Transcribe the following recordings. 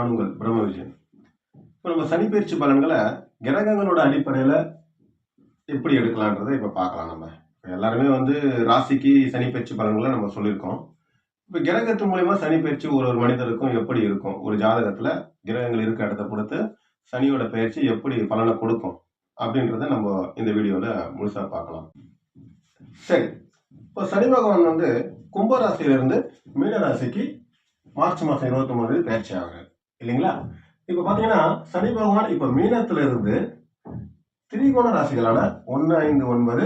நான் உங்கள் பிரம்ம விஜயன் இப்போ நம்ம சனிப்பயிற்சி பலன்களை கிரகங்களோட அடிப்படையில் எப்படி எடுக்கலான்றதை இப்போ பார்க்கலாம் நம்ம. இப்போ எல்லாருமே வந்து ராசிக்கு சனிப்பயிற்சி பலன்களை நம்ம சொல்லியிருக்கோம். இப்போ கிரகத்து மூலயமா சனிப்பயிற்சி ஒரு ஒரு மனிதருக்கும் எப்படி இருக்கும்? ஒரு ஜாதகத்தில் கிரகங்கள் இருக்க இடத்த பொறுத்து சனியோட பயிற்சி எப்படி பலனை கொடுக்கும்? அப்படின்றத நம்ம இந்த வீடியோவில் முழுசாக பார்க்கலாம். சரி இப்போ சனி பகவான் வந்து கும்பராசியிலிருந்து மீனராசிக்கு மார்ச் மாதம் இருபத்தொம்பது பயிற்சி ஆகுறாரு. இல்லைங்களா? இப்போ பார்த்தீங்கன்னா சனி பகவான் இப்போ மீனத்துல இருந்து திரிகோண ராசிகளான ஒன்று ஐந்து ஒன்பது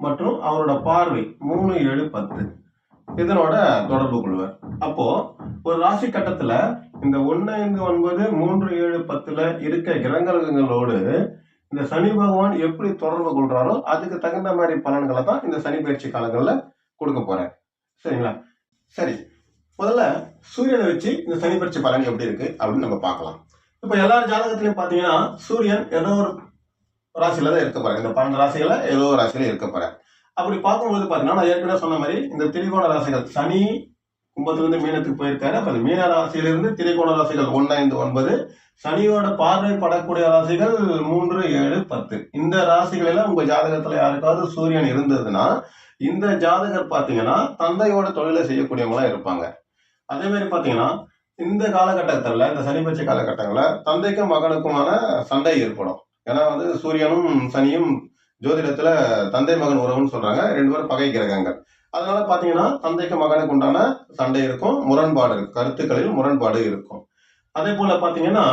மற்றும் அவரோட பார்வை மூணு ஏழு பத்து. இதனோட தொடர்பு கொள்வார். அப்போ ஒரு ராசி கட்டத்துல இந்த ஒன்று ஐந்து ஒன்பது மூன்று ஏழு பத்துல இருக்க கிரகங்களோடு இந்த சனி பகவான் எப்படி தொடர்பு கொள்றாரோ அதுக்கு தகுந்த மாதிரி பலன்களை தான் இந்த சனி பயிற்சி காலங்களில் கொடுக்க போறேன் சரிங்களா? சரி. முதல்ல சூரியனை வச்சு இந்த சனி பயிற்சி பலன் எப்படி இருக்கு அப்படின்னு நம்ம பார்க்கலாம். இப்போ எல்லா ஜாதகத்திலையும் பார்த்தீங்கன்னா சூரியன் ஏதோ ஒரு ராசியில தான் இருக்க போறேன் இந்த பன்னெண்டு ராசிகளை ஏதோ ஒரு ராசியில இருக்க போறேன் அப்படி பார்க்கும்போது பார்த்தீங்கன்னா நான் ஏற்கனவே சொன்ன மாதிரி இந்த திரிகோண ராசிகள் சனி கும்பத்திலிருந்து மீனத்துக்கு போயிருக்காரு. அப்போ மீன ராசியிலிருந்து திரிகோண ராசிகள் ஒன்று ஐந்து ஒன்பது சனியோட பார்வை படக்கூடிய ராசிகள் மூன்று ஏழு பத்து. இந்த ராசிகளில் உங்கள் ஜாதகத்தில் யாருக்காவது சூரியன் இருந்ததுன்னா இந்த ஜாதகர் பார்த்தீங்கன்னா தந்தையோட தொழிலை செய்யக்கூடியவங்களாம் இருப்பாங்க. அதே மாதிரி பார்த்தீங்கன்னா இந்த காலகட்டத்தில் இந்த சனிபட்ச காலகட்டங்களில் தந்தைக்கும் மகனுக்குமான சண்டை ஏற்படும். ஏன்னா வந்து சூரியனும் சனியும் ஜோதிடத்துல தந்தை மகன் உறவுன்னு சொல்றாங்க. ரெண்டு பேரும் பகை கிரகங்கள். அதனால பாத்தீங்கன்னா தந்தைக்கு மகனுக்கு உண்டான சண்டை இருக்கும் முரண்பாடு இருக்கும் கருத்துக்களில் முரண்பாடு இருக்கும். அதே போல பாத்தீங்கன்னா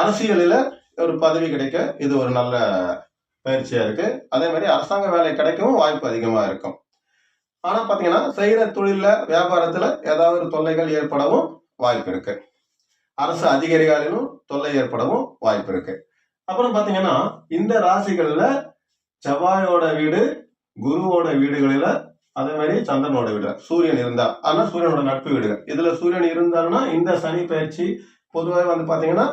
அரசியலில் ஒரு பதவி கிடைக்க இது ஒரு நல்ல பயிற்சியா இருக்கு. அதே மாதிரி அரசாங்க வேலை கிடைக்கவும் வாய்ப்பு அதிகமா இருக்கும். ஆனா பாத்தீங்கன்னா செய்யற தொழிலில் வியாபாரத்துல ஏதாவது ஒரு தொல்லைகள் ஏற்படவும் வாய்ப்பு இருக்கு. அரசு அதிகாரிகளிலும் தொல்லை ஏற்படவும் வாய்ப்பு இருக்கு. அப்புறம் பாத்தீங்கன்னா இந்த ராசிகள்ல செவ்வாயோட வீடு குருவோட வீடுகளில அதே மாதிரி சந்திரனோட வீடு சூரியன் இருந்தா ஆனா சூரியனோட நட்பு வீடுகள் இதுல சூரியன் இருந்தாருன்னா இந்த சனி பயிற்சி பொதுவாக வந்து பாத்தீங்கன்னா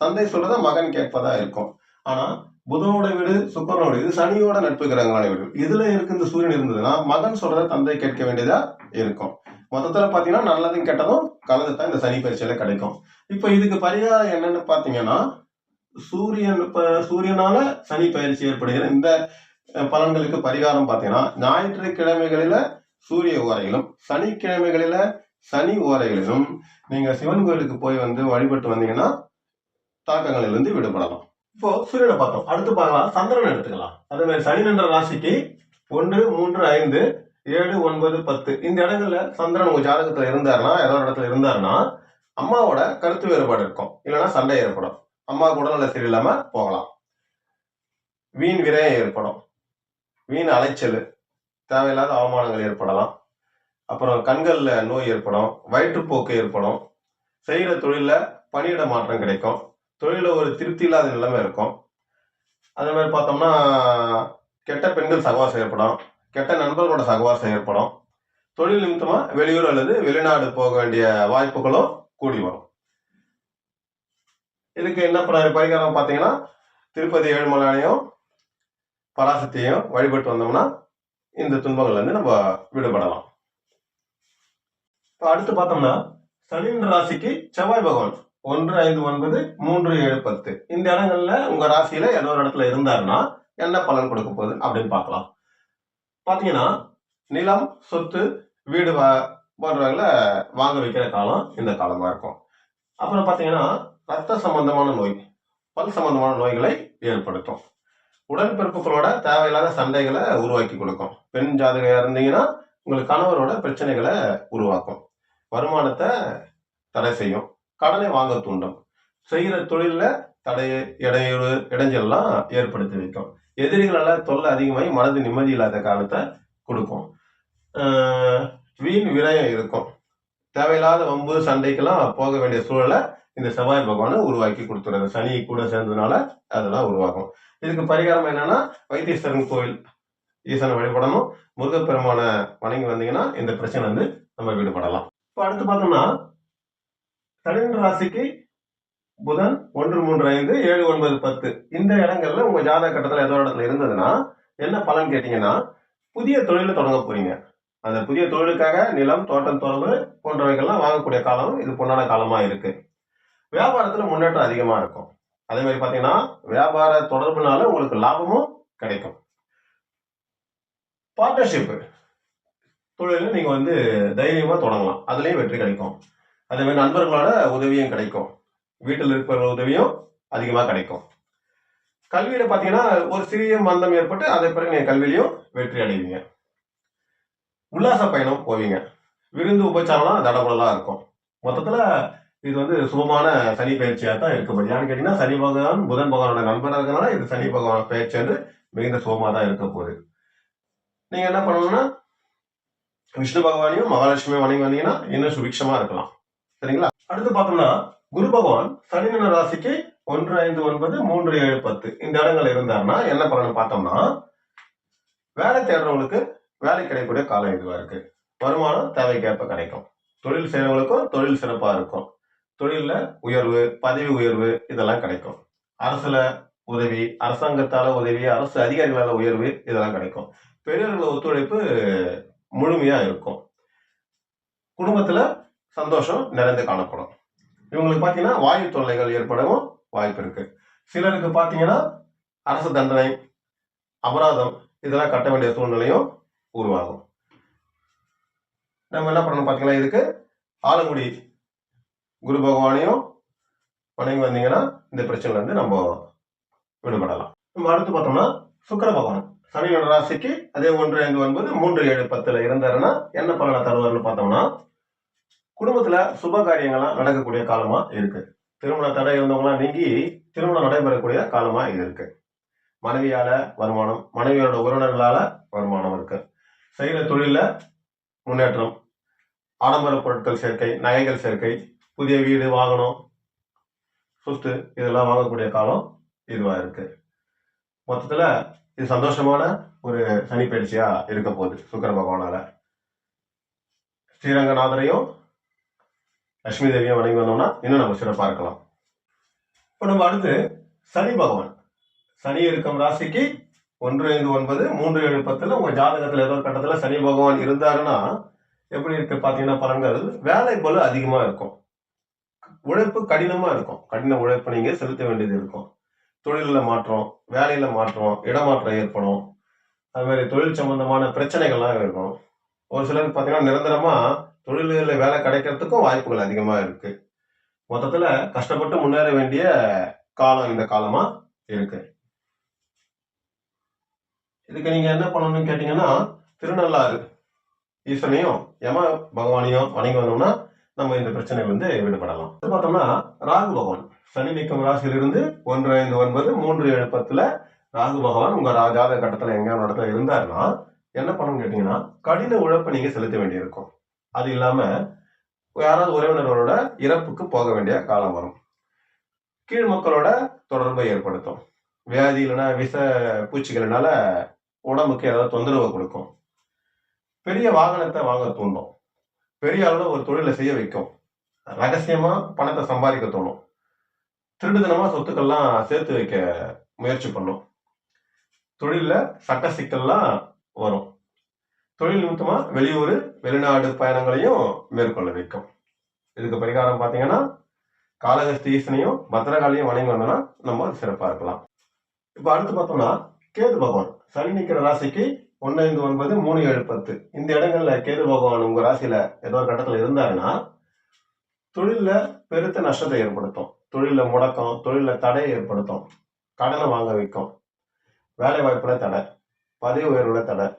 தந்தை சொல்றத மகன் கேட்பதா இருக்கும். ஆனா புதனோட வீடு சுக்கரனோட இது சனியோட நட்பு கிரகங்களான வீடு. இதுல இருக்கு இந்த சூரியன் இருந்ததுன்னா மகன் சொல்றத தந்தை கேட்க வேண்டியதா இருக்கும். மொத்தத்துல பாத்தீங்கன்னா நல்லதும் கெட்டதும் கலந்து தான் இந்த சனி பயிற்சியில கிடைக்கும். இப்போ இதுக்கு பரிகாரம் என்னன்னு பாத்தீங்கன்னா சூரியன் இப்ப சூரியனால சனி பயிற்சி ஏற்படுகிற இந்த பலன்களுக்கு பரிகாரம் பாத்தீங்கன்னா ஞாயிற்றுக்கிழமைகளில சூரிய ஓரையிலும் சனிக்கிழமைகளில சனி ஓரைகளிலும் நீங்க சிவன் கோயிலுக்கு போய் வந்து வழிபட்டு வந்தீங்கன்னா தாக்கங்களிலிருந்து விடுபடலாம். இப்போ சூரியனை பார்த்தோம். அடுத்து பார்க்கலாம். சந்திரன் எடுத்துக்கலாம். அதே மாதிரி சனி என்ற ராசிக்கு ஒன்று மூன்று ஐந்து ஏழு ஒன்பது பத்து. இந்த இடங்கள்ல சந்திரன் உங்க ஜாதகத்துல இருந்தாருன்னா ஏதோ ஒரு இடத்துல இருந்தாருன்னா அம்மாவோட கருத்து வேறுபாடு இருக்கும். இல்லைன்னா சண்டை ஏற்படும். அம்மா கூட நல்ல சரியில்லாம போகலாம். வீண் விரயம் ஏற்படும். வீண் அலைச்சல் தேவையில்லாத அவமானங்கள் ஏற்படலாம். அப்புறம் கண்களில் நோய் ஏற்படும். வயிற்றுப்போக்கு ஏற்படும். செய்கிற தொழிலில் பணியிட மாற்றம் கிடைக்கும். தொழில ஒரு திருப்தி இல்லாத நிலைமை இருக்கும். அதே மாதிரி பார்த்தோம்னா கெட்ட பெண்கள் சகவாசம் ஏற்படும். கெட்ட நண்பர்களோட சகவாசம் ஏற்படும். தொழில் நிமித்தமாக வெளியூர் அல்லது வெளிநாடு போக வேண்டிய வாய்ப்புகளும் கூடி வரும். இதுக்கு என்ன பண்ண பரிகாரம் பார்த்தீங்கன்னா திருப்பதி ஏழுமலையானையும் பராசக்தியையும் வழிபட்டு வந்தோம்னா இந்த துன்பங்கள்லேருந்து நம்ம விடுபடலாம். இப்போ அடுத்து பார்த்தோம்னா சனியின் ராசிக்கு செவ்வாய் பகவான். ஒன்று ஐந்து ஒன்பது மூன்று ஏழு பத்து. இந்த இடங்கள்ல உங்க ராசியில ஏதோ ஒரு இடத்துல இருந்தாருன்னா என்ன பலன் கொடுக்க போகுது அப்படின்னு பார்க்கலாம். பாத்தீங்கன்னா நிலம் சொத்து வீடு வா போன்றவங்கள வாங்க வைக்கிற காலம் இந்த காலமா இருக்கும். அப்புறம் பாத்தீங்கன்னா ரத்த சம்பந்தமான நோய் பல் சம்பந்தமான நோய்களை ஏற்படுத்தும். உடன்பிறப்புகளோட தேவையில்லாத சண்டைகளை உருவாக்கி கொடுக்கும். பெண் ஜாதகம் இருந்தீங்கன்னா உங்களுக்கு கணவரோட பிரச்சனைகளை உருவாக்கும். வருமானத்தை தடை செய்யும். கடனை வாங்க தூண்டும். செய்கிற தொழிலில் தடை இடையூறு இடைஞ்சல்லாம் ஏற்படுத்தி வைக்கும். எதிரிகளால் தொல்லை அதிகமாகி மனது நிம்மதி இல்லாத காலத்தை கொடுக்கும். வீண் விரயம் இருக்கும். தேவையில்லாத வம்பு சண்டைக்கெல்லாம் போக வேண்டிய சூழலை இந்த செவ்வாய் பகவானை உருவாக்கி கொடுத்துருது சனி கூட சேர்ந்ததுனால அதெல்லாம் உருவாகும். இதுக்கு பரிகாரம் என்னன்னா வைத்தீஸ்வரன் கோயில் ஈசனை வழிபடணும். முருகப்பெருமான வணங்கி வந்தீங்கன்னா இந்த பிரச்சனை வந்து நம்ம விடுபடலாம். இப்போ அடுத்து பார்த்தோம்னா சனியின் ராசிக்கு புதன் ஒன்று மூன்று ஐந்து ஏழு ஒன்பது பத்து. இந்த இடங்கள்ல உங்க ஜாதக கட்டத்தில் ஏதோ இடத்துல இருந்ததுன்னா என்ன பலன் கேட்டீங்கன்னா புதிய தொழில தொடங்க போறீங்க. அந்த புதிய தொழிலுக்காக நிலம் தோட்டம் தொடர்பு போன்றவைகள்லாம் வாங்கக்கூடிய காலம் இது பொன்னான காலமா இருக்கு. வியாபாரத்துல முன்னேற்றம் அதிகமா இருக்கும். அதே மாதிரி பாத்தீங்கன்னா வியாபார தொடர்புனால உங்களுக்கு லாபமும் கிடைக்கும். பார்ட்னர்ஷிப்பு தொழிலில் நீங்க வந்து தைரியமா தொடங்கலாம். அதுலயும் வெற்றி கிடைக்கும். அதே மாதிரி நண்பர்களோட உதவியும் கிடைக்கும். வீட்டில் இருக்கிற உதவியும் அதிகமாக கிடைக்கும். கல்வியில பாத்தீங்கன்னா ஒரு சிறிய மந்தம் ஏற்பட்டு அதை பிறகு நீங்கள் கல்வியிலையும் வெற்றி அடைவீங்க. உல்லாச பயணம் போவீங்க. விருந்து உபச்சாரம்லாம் தடபுடலா இருக்கும். மொத்தத்தில் இது வந்து சுபமான சனி பயிற்சியாக தான் இருக்கப்படுது ஏன்னு கேட்டீங்கன்னா சனி பகவான் புதன் பகவானோட நண்பராக இது சனி பகவான் பயிற்சி வந்து மிகுந்த சுபமாக தான் இருக்க போகுது. நீங்கள் என்ன பண்ணணும்னா விஷ்ணு பகவானையும் மகாலட்சுமியும் வணங்கி வந்தீங்கன்னா இன்னும் சுபிக்ஷமாக இருக்கலாம். சரிங்களா? அடுத்து பார்த்தோம்னா குரு பகவான் சனிமன ராசிக்கு ஒன்று ஐந்து ஒன்பது மூன்று ஏழு பத்து. இந்த இடங்கள் இருந்தாருன்னா என்ன பலன் பார்த்தோம்னா வேலை தேடுறவங்களுக்கு வேலை கிடைக்கக்கூடிய காலம் இதுவா இருக்கு. வருமானம் தேவைக்கேற்ப கிடைக்கும். தொழில் செய்யறவங்களுக்கும் தொழில் சிறப்பா இருக்கும். தொழில்ல உயர்வு பதவி உயர்வு இதெல்லாம் கிடைக்கும். அரசுல உதவி அரசாங்கத்தால உதவி அரசு அதிகாரிகளால உயர்வு இதெல்லாம் கிடைக்கும். பெரியவர்கள ஒத்துழைப்பு முழுமையா இருக்கும். குடும்பத்துல சந்தோஷம் நிறைந்து காணப்படும். இவங்களுக்கு பார்த்தீங்கன்னா வாயு தொல்லைகள் ஏற்படவும் வாய்ப்பு இருக்கு. சிலருக்கு பார்த்தீங்கன்னா அரசு தண்டனை அபராதம் இதெல்லாம் கட்ட வேண்டிய சூழ்நிலையும் உருவாகும். நம்ம என்ன பண்ணணும் பார்த்தீங்கன்னா இதுக்கு ஆலங்குடி குரு பகவானையும் வணங்கி வந்தீங்கன்னா இந்த பிரச்சனைல இருந்து நம்ம விடுபடலாம். நம்ம அடுத்து பார்த்தோம்னா சுக்கர பகவான். சனியோட ராசிக்கு அதே ஒன்று ஐந்து ஒன்பது மூன்று ஏழு பத்துல இருந்தாருன்னா என்ன பலனை தருவார்னு பார்த்தோம்னா சுப காரியங்கள்லாம் நடக்கக்கூடிய காலமா இருக்கு. திருமண தடை இருந்தவங்களாம் நீங்கி திருமணம் நடைபெறக்கூடிய காலமா இது இருக்கு. மனைவியால வருமானம் மனைவியோட உறவினர்களால வருமானம் இருக்கு. செய்கிற தொழில முன்னேற்றம் ஆடம்பர பொருட்கள் சேர்க்கை நகைகள் சேர்க்கை புதிய வீடு வாகனம் சொத்து இதெல்லாம் வாங்கக்கூடிய காலம் இதுவா இருக்கு. மொத்தத்துல இது சந்தோஷமான ஒரு சனி பயிற்சியா இருக்க போகுது சுக்கர பகவானால. ஸ்ரீரங்கநாதரையும் லட்சுமி தேவியை வணங்கி வந்தோம்னா இன்னும் நம்ம சிறப்பாக இருக்கலாம். இப்போ நம்ம அடுத்து சனி பகவான். சனி இருக்கும் ராசிக்கு ஒன்று ஐந்து ஒன்பது மூன்று ஏழு பத்தில் உங்கள் ஜாதகத்தில் ஏதோ கட்டத்தில் சனி பகவான் இருந்தாருன்னா எப்படி இருக்கு பார்த்தீங்கன்னா பலன்கள்? வேலை போல அதிகமாக இருக்கும். உழைப்பு கடினமாக இருக்கும். கடின உழைப்பு நீங்கள் செலுத்த வேண்டியது இருக்கும். தொழிலில் மாற்றம் வேலையில் மாற்றம் இடமாற்றம் ஏற்படும். அது மாதிரி தொழில் சம்பந்தமான பிரச்சனைகள்லாம் இருக்கும். ஒரு சிலருக்கு பார்த்தீங்கன்னா நிரந்தரமாக தொழில்களில் வேலை கிடைக்கிறதுக்கும் வாய்ப்புகள் அதிகமாக இருக்கு. மொத்தத்தில் கஷ்டப்பட்டு முன்னேற வேண்டிய காலம் இந்த காலமாக இருக்கு. இதுக்கு நீங்கள் என்ன பண்ணணும்னு கேட்டிங்கன்னா திருநள்ளாறு ஈசனையும் யம பகவானையும் வணங்கி வந்தோம்னா நம்ம இந்த பிரச்சனையில இருந்து விடுபடலாம். இது பார்த்தோம்னா ராகு பகவான். சனி நீக்கம் ராசியிலிருந்து ஒன்று ஐந்து ஒன்பது மூன்று எழுப்பத்தில் ராகு பகவான் உங்க ரா- ஜாதக கட்டத்துல எங்க இடத்துல இருந்தாருன்னா என்ன பண்ணணும்னு கேட்டீங்கன்னா கடின உழைப்பை நீங்க செலுத்த வேண்டியிருக்கும். அது இல்லாம யாராவது உறவினர்களோட இறப்புக்கு போக வேண்டிய காலம் வரும். கீழ் மக்களோட தொடர்பை ஏற்படுத்தும். வியாதி இல்லைன்னா விஷ பூச்சிகள்னால உடம்புக்கு ஏதாவது தொந்தரவு கொடுக்கும். பெரிய வாகனத்தை வாங்க தூண்டும். பெரிய அளவில் ஒரு தொழிலை செய்ய வைக்கும். ரகசியமா பணத்தை சம்பாதிக்க தோணும் திருடுதனமா சொத்துக்கள்லாம் சேர்த்து வைக்க முயற்சி பண்ணும். தொழிலில் சட்ட சிக்கல்லாம் வரும். தொழில் நிமித்தமா வெளியூர் வெளிநாடு பயணங்களையும் மேற்கொள்ள வைக்கும். இதுக்கு பரிகாரம் பார்த்தீங்கன்னா காலகஸ்தீசனையும் பத்திரகாலையும் வணங்கி வந்தோம்னா நம்ம சிறப்பாக இருக்கலாம். இப்போ அடுத்து பார்த்தோம்னா கேது பகவான். சனி நிற்கிற ராசிக்கு ஒன்று ஐந்து ஒன்பது மூணு ஏழு பத்து. இந்த இடங்கள்ல கேது பகவான் உங்கள் ராசியில் ஏதோ ஒரு கட்டத்தில் இருந்தாருன்னா தொழிலில் பெருத்த நஷ்டத்தை ஏற்படுத்தும். தொழிலில் முடக்கம் தொழிலில் தடை ஏற்படுத்தும். கடனை வாங்க வைக்கும். வேலை வாய்ப்புல தடை. பதவி உயர்வுல தடை.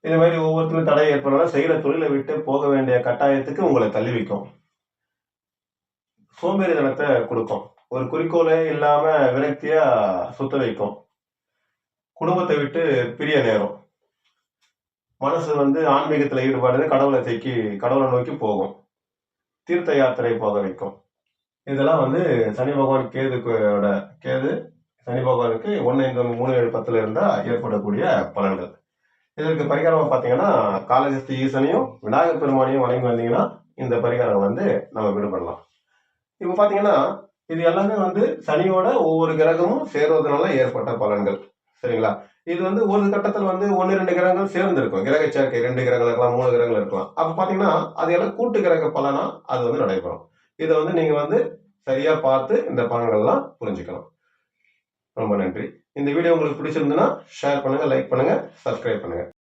இது மாதிரி ஒவ்வொருத்தரும் தடை ஏற்படுறதால செய்கிற தொழிலை விட்டு போக வேண்டிய கட்டாயத்துக்கு உங்களை தள்ளி வைக்கும். சோம்பேறித்தனத்தை கொடுக்கும். ஒரு குறிக்கோளே இல்லாம விரக்தியா சுத்த வைக்கும். குடும்பத்தை விட்டு பிரிய நேரம். மனசு வந்து ஆன்மீகத்துல ஈடுபாடு கடவுளை தேக்கி கடவுளை நோக்கி போகும். தீர்த்த யாத்திரை போக வைக்கும். இதெல்லாம் வந்து சனி பகவான் கேதுக்கோட கேது சனி பகவானுக்கு ஒன்று ஐந்து மூணு ஏழு பத்துல இருந்தா ஏற்படக்கூடிய பலன்கள். இதற்கு பரிகாரமாக பார்த்தீங்கன்னா காலகஸ்தி ஈசனையும் விநாயகர் பெருமானையும் வணங்கி வந்தீங்கன்னா இந்த பரிகாரம் வந்து நம்ம விடுபடலாம். இப்போ பார்த்தீங்கன்னா இது எல்லாமே வந்து சனியோட ஒவ்வொரு கிரகமும் சேருவதனால ஏற்பட்ட பலன்கள். சரிங்களா? இது வந்து ஒரு கட்டத்தில் வந்து ஒன்று ரெண்டு கிரகங்கள் சேர்ந்து இருக்கும் கிரக சேர்க்கை ரெண்டு கிரகங்கள் இருக்கலாம் மூணு கிரகங்கள் இருக்கலாம். அப்போ பார்த்தீங்கன்னா அது எல்லாம் கூட்டு கிரக பலனா அது வந்து நடைபெறும். இதை வந்து நீங்கள் வந்து சரியாக பார்த்து இந்த பலன்கள்லாம் புரிஞ்சுக்கலாம் ரொம்ப நன்றி. இந்த வீடியோ உங்களுக்கு பிடிச்சிருந்துன்னா ஷேர் பண்ணுங்கள் லைக் பண்ணுங்கள் சப்ஸ்கிரைப் பண்ணுங்கள்